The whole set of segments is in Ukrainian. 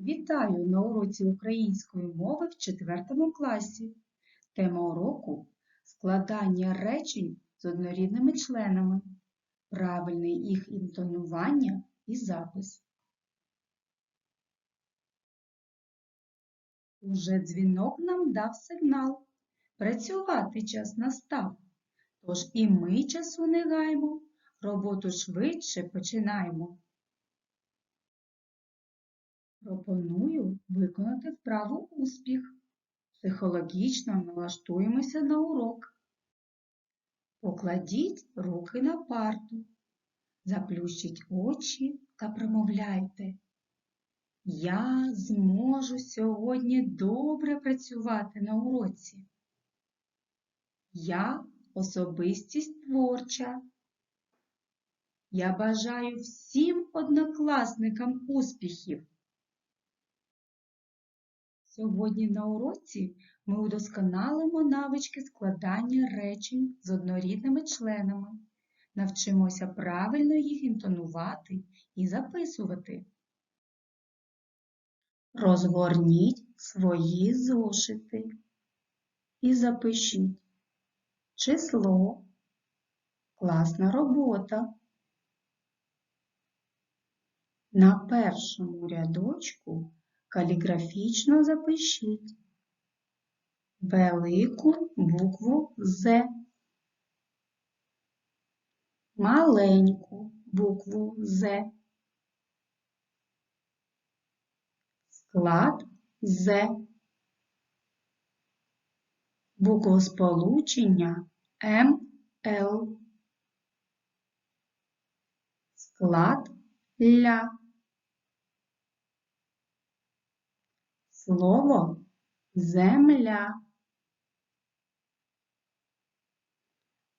Вітаю на уроці української мови в 4 класі. Тема уроку складання речень з однорідними членами, правильне їх інтонування і запис. Уже дзвінок нам дав сигнал. Працювати час настав. Тож і ми часу не гаймо, роботу швидше починаємо. Пропоную виконати вправу успіх. Психологічно налаштуємося на урок. Покладіть руки на парту, заплющіть очі та промовляйте. Я зможу сьогодні добре працювати на уроці. Я особистість творча. Я бажаю всім однокласникам успіхів. Сьогодні на уроці ми удосконалимо навички складання речень з однорідними членами, навчимося правильно їх інтонувати і записувати. Розгорніть свої зошити і запишіть число, класна робота. На першому рядочку каліграфічно запишіть велику букву З, маленьку букву З, склад З, буквосполучення МЛ, склад ля. Слово земля.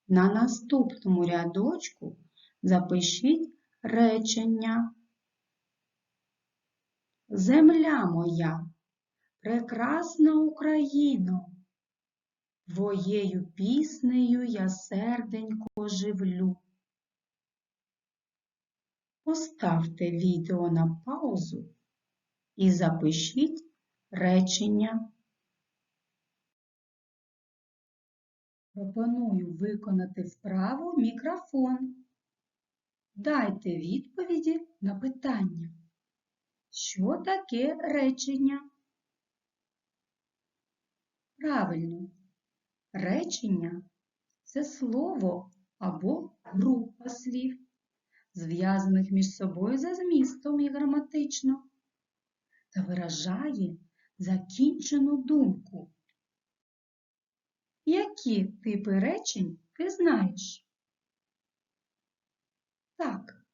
На наступному рядочку запишіть речення. Земля моя, прекрасна Україно, Твоєю піснею я серденько живлю. Поставте відео на паузу і запишіть речення. Пропоную виконати вправу мікрофон. Дайте відповіді на питання. Що таке речення? Правильно, речення це слово або група слів, зв'язаних між собою за змістом і граматично, та виражає закінчену думку. Які типи речень ти знаєш? Так,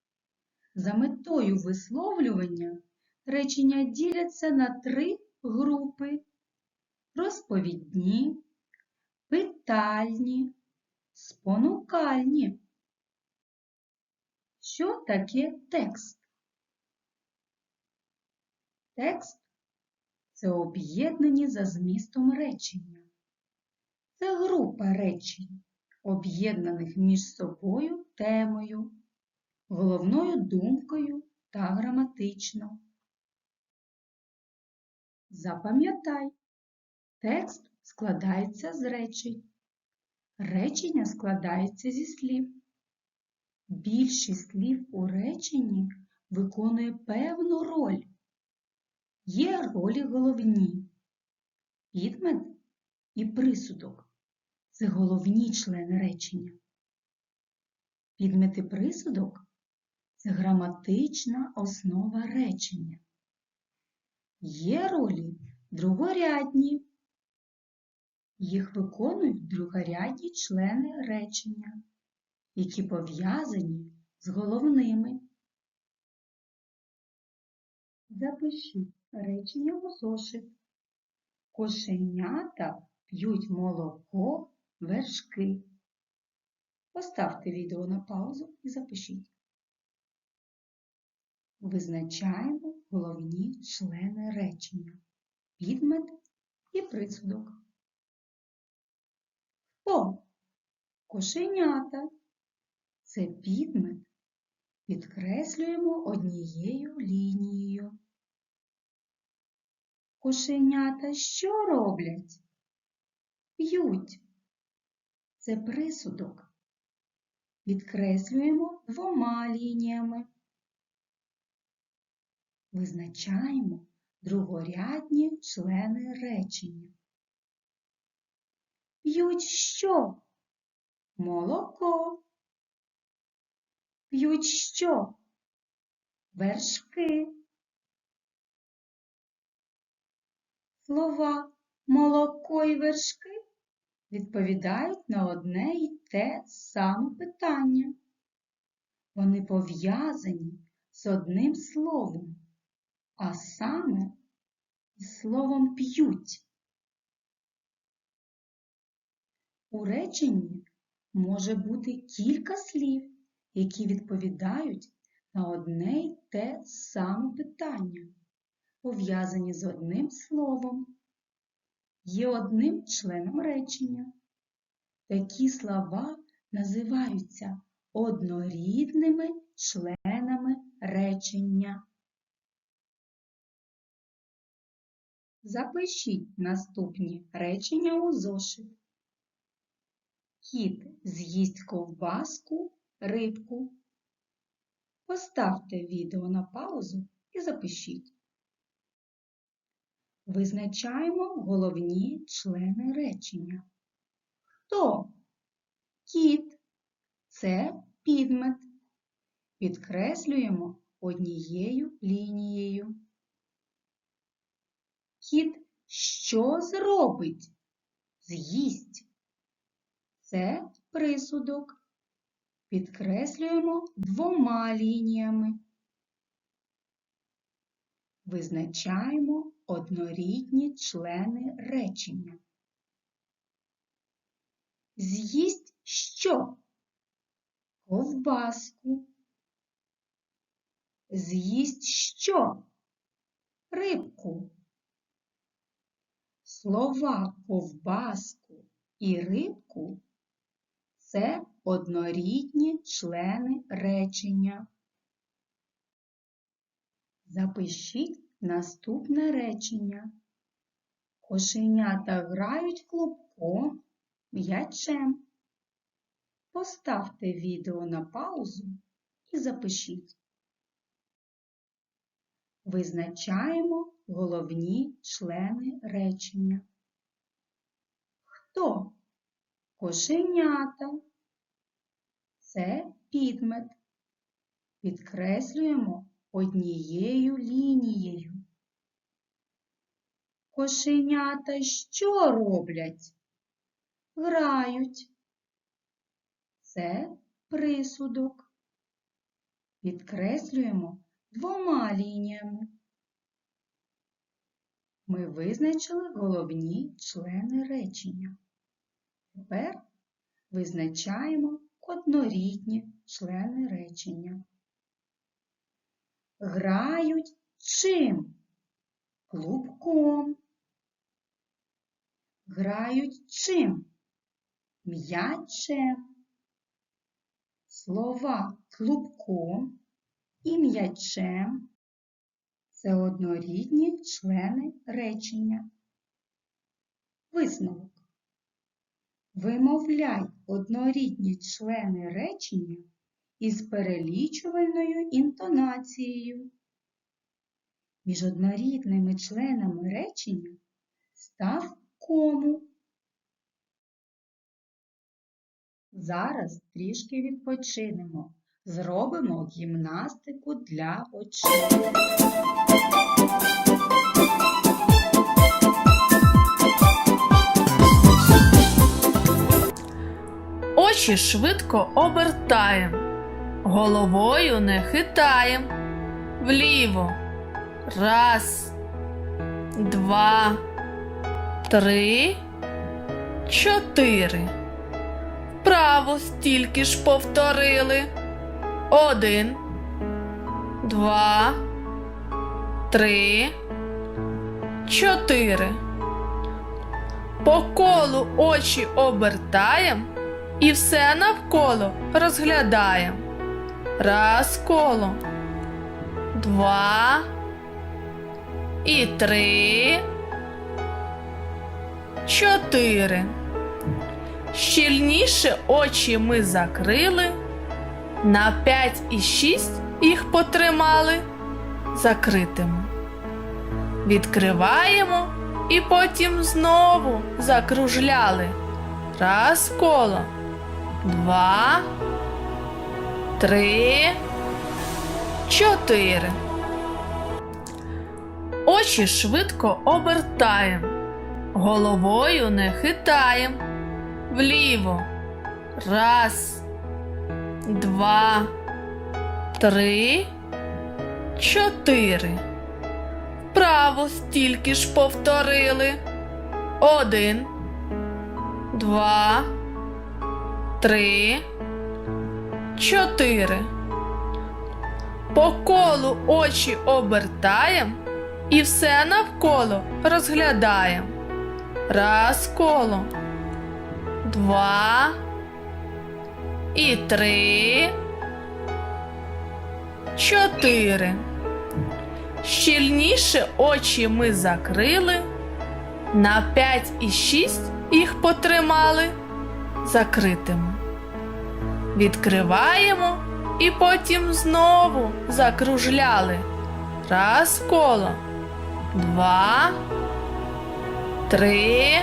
за метою висловлювання речення діляться на три групи розповідні, питальні, спонукальні. Що таке текст? Текст це об'єднані за змістом речення. Це група речень, об'єднаних між собою темою, головною думкою та граматично. Запам'ятай, текст складається з речень. Речення складається зі слів. Більшість слів у реченні виконує певну роль. Є ролі головні. Підмет і присудок це головні члени речення. Підмет і присудок це граматична основа речення. Є ролі другорядні. Їх виконують другорядні члени речення, які пов'язані з головними. Запишіть речення у зошит. Кошенята п'ють молоко вершки. Поставте відео на паузу і запишіть. Визначаємо головні члени речення. Підмет і присудок. Хто? Кошенята. Це підмет. Підкреслюємо однією лінією. Кошенята що роблять? П'ють. Це присудок. Підкреслюємо двома лініями. Визначаємо другорядні члени речення. П'ють що? Молоко. П'ють що? Вершки. Слова молоко і вершки відповідають на одне й те саме питання. Вони пов'язані з одним словом, а саме із словом п'ють. У реченні може бути кілька слів, які відповідають на одне й те саме питання, пов'язані з одним словом, є одним членом речення. Такі слова називаються однорідними членами речення. Запишіть наступні речення у зошит. Кіт з'їсть ковбаску, рибку. Поставте відео на паузу і запишіть. Визначаємо головні члени речення. Хто? Кіт це підмет. Підкреслюємо однією лінією. Кіт що зробить? З'їсть. Це присудок. Підкреслюємо двома лініями. Визначаємо однорідні члени речення. З'їсть що? Ковбаску. З'їсть що? Рибку. Слова ковбаску і рибку це однорідні члени речення. Запишіть наступне речення. Кошенята грають клубком, м'ячем. Поставте відео на паузу і запишіть. Визначаємо головні члени речення. Хто? Кошенята. Це підмет. Підкреслюємо однією лінією. Кошенята що роблять? Грають. Це присудок. Підкреслюємо двома лініями. Ми визначили головні члени речення. Тепер визначаємо однорідні члени речення. Грають чим? Клубком. Грають чим? М'ячем. Слова клубком і м'ячем це однорідні члени речення. Висновок. Вимовляй однорідні члени речення із перелічувальною інтонацією. Між однорідними членами речення став кому. Зараз трішки відпочинемо. Зробимо гімнастику для очей. Очі швидко обертаєм, головою не хитаєм. Вліво. Раз, два, три, чотири. Вправо стільки ж повторили. Один, два, три, чотири. По колу очі обертаєм і все навколо розглядаєм. Раз коло, два. І три, чотири. Щільніше очі ми закрили, на п'ять і шість їх потримали. Закритими. Відкриваємо і потім знову закружляли. Раз коло, два, три, чотири. Очі швидко обертаємо, головою не хитаємо. Вліво. Раз, два, три, чотири. Вправо стільки ж повторили. Один, два, три, чотири. По колу очі обертаємо і все навколо розглядаємо. Раз коло, два і три, чотири. Щільніше очі ми закрили, на п'ять і шість їх потримали закритими. Відкриваємо і потім знову закружляли. Раз коло, два, три,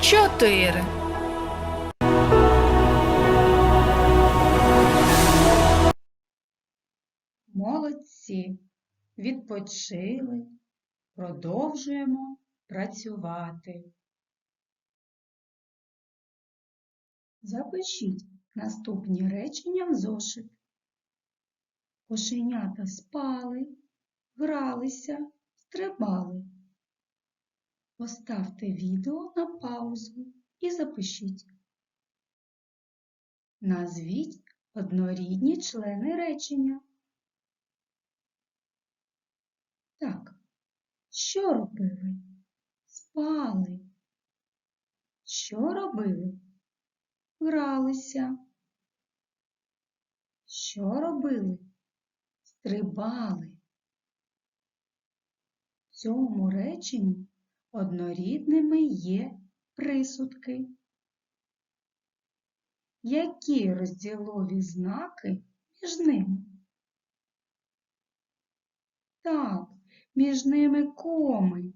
чотири. Молодці! Відпочили. Продовжуємо працювати. Запишіть наступні речення в зошит. Кошенята спали, гралися, стрибали. Поставте відео на паузу і запишіть. Назвіть однорідні члени речення. Так, що робили? Спали. Що робили? Гралися. Що робили? Стрибали. В цьому реченні однорідними є присудки. Які розділові знаки між ними? Так, між ними коми.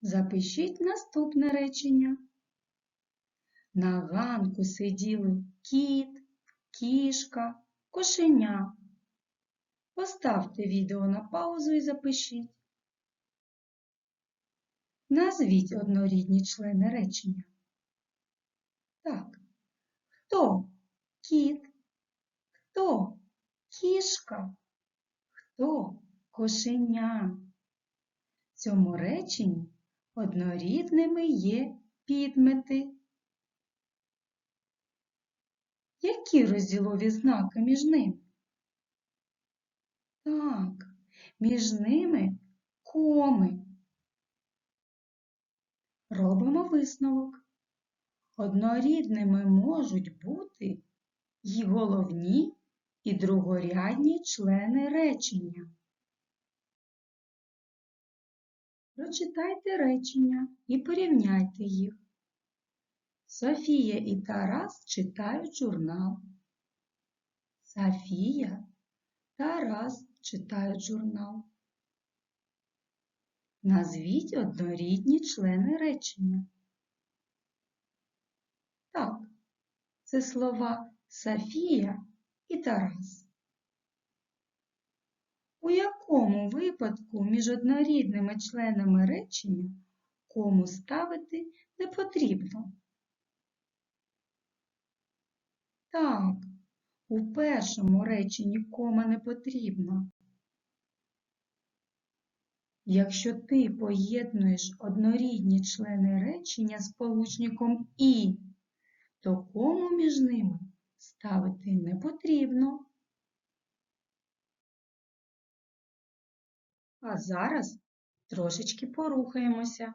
Запишіть наступне речення. На ганку сиділи кіт, кішка, кошеня. Поставте відео на паузу і запишіть. Назвіть однорідні члени речення. Так. Хто? Кіт? Хто? Кішка? Хто? Кошеня? В цьому реченні однорідними є підмети. Які розділові знаки між ними? Так, між ними коми. Робимо висновок. Однорідними можуть бути й головні, і другорядні члени речення. Прочитайте речення і порівняйте їх. Софія і Тарас читають журнал. Софія, Тарас читають журнал. Назвіть однорідні члени речення. Так, це слова Софія і Тарас. У якому випадку між однорідними членами речення кому ставити не потрібно? Так, у першому реченні кома не потрібно. Якщо ти поєднуєш однорідні члени речення з получником і, то кому між ними ставити не потрібно. А зараз трошечки порухаємося.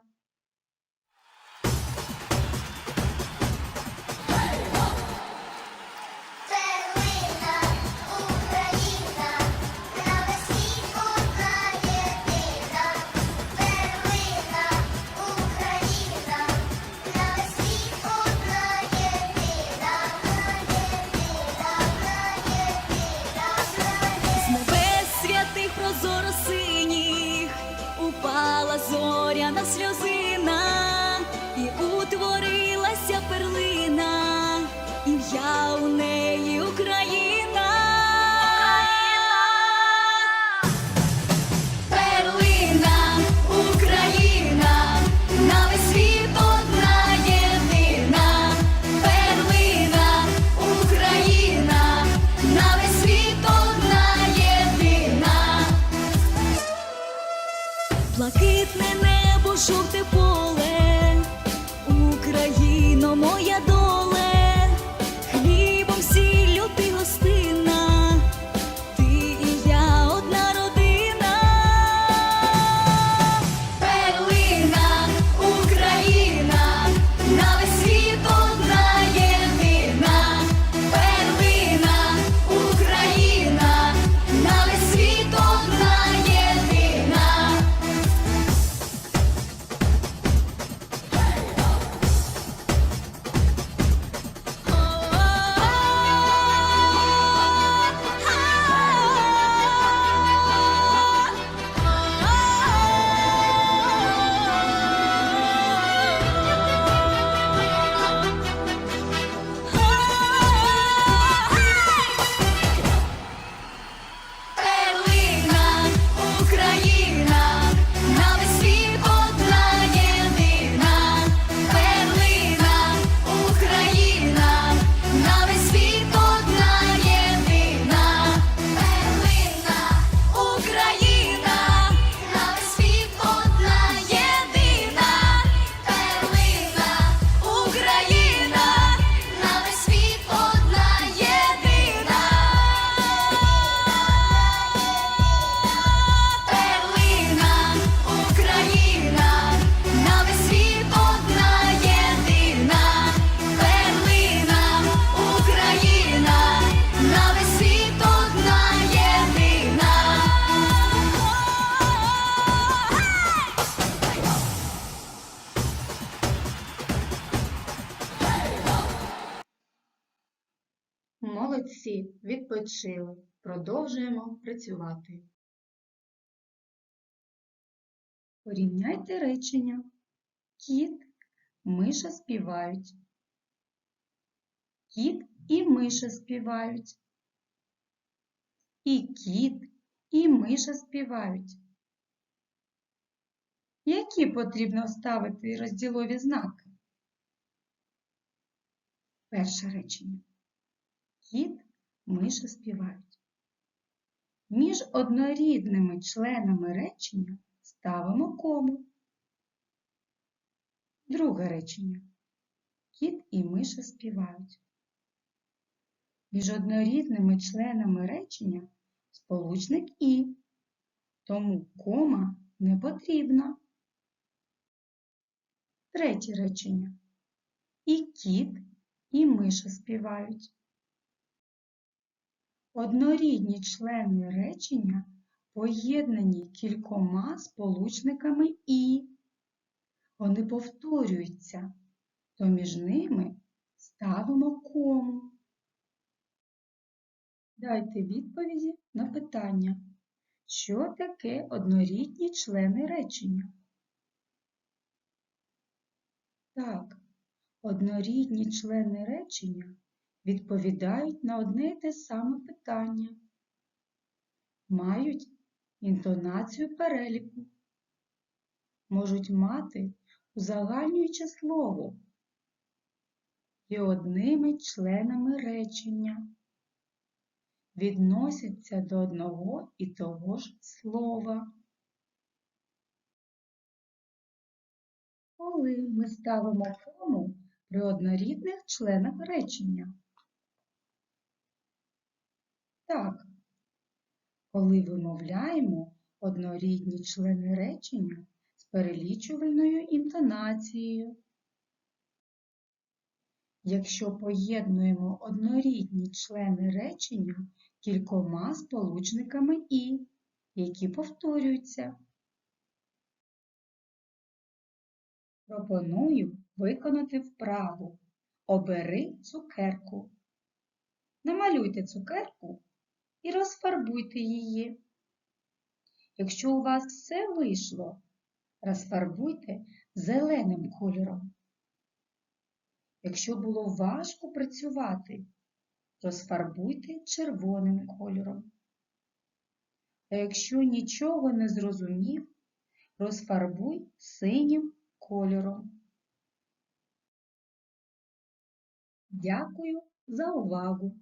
Відпочили. Продовжуємо працювати. Порівняйте речення. Кіт, миша співають. Кіт і миша співають. І кіт, і миша співають. Які потрібно ставити розділові знаки? Перше речення. Кіт, миша співають. Між однорідними членами речення ставимо кому. Друге речення. Кіт і миша співають. Між однорідними членами речення сполучник і, тому кома не потрібна. Третє речення. І кіт, і миша співають. Однорідні члени речення поєднані кількома сполучниками і. Вони повторюються, то між ними ставимо кому. Дайте відповіді на питання, що таке однорідні члени речення? Так, однорідні члени речення відповідають на одне й те саме питання, мають інтонацію переліку, можуть мати узагальнююче слово і одними членами речення, відносяться до одного і того ж слова. Коли ми ставимо кому при однорідних членах речення? Так, коли вимовляємо однорідні члени речення з перелічувальною інтонацією. Якщо поєднуємо однорідні члени речення кількома сполучниками і, які повторюються. Пропоную виконати вправу. Обери цукерку. Намалюйте цукерку і розфарбуйте її. Якщо у вас все вийшло, розфарбуйте зеленим кольором. Якщо було важко працювати, розфарбуйте червоним кольором. А якщо нічого не зрозумів, розфарбуй синім кольором. Дякую за увагу!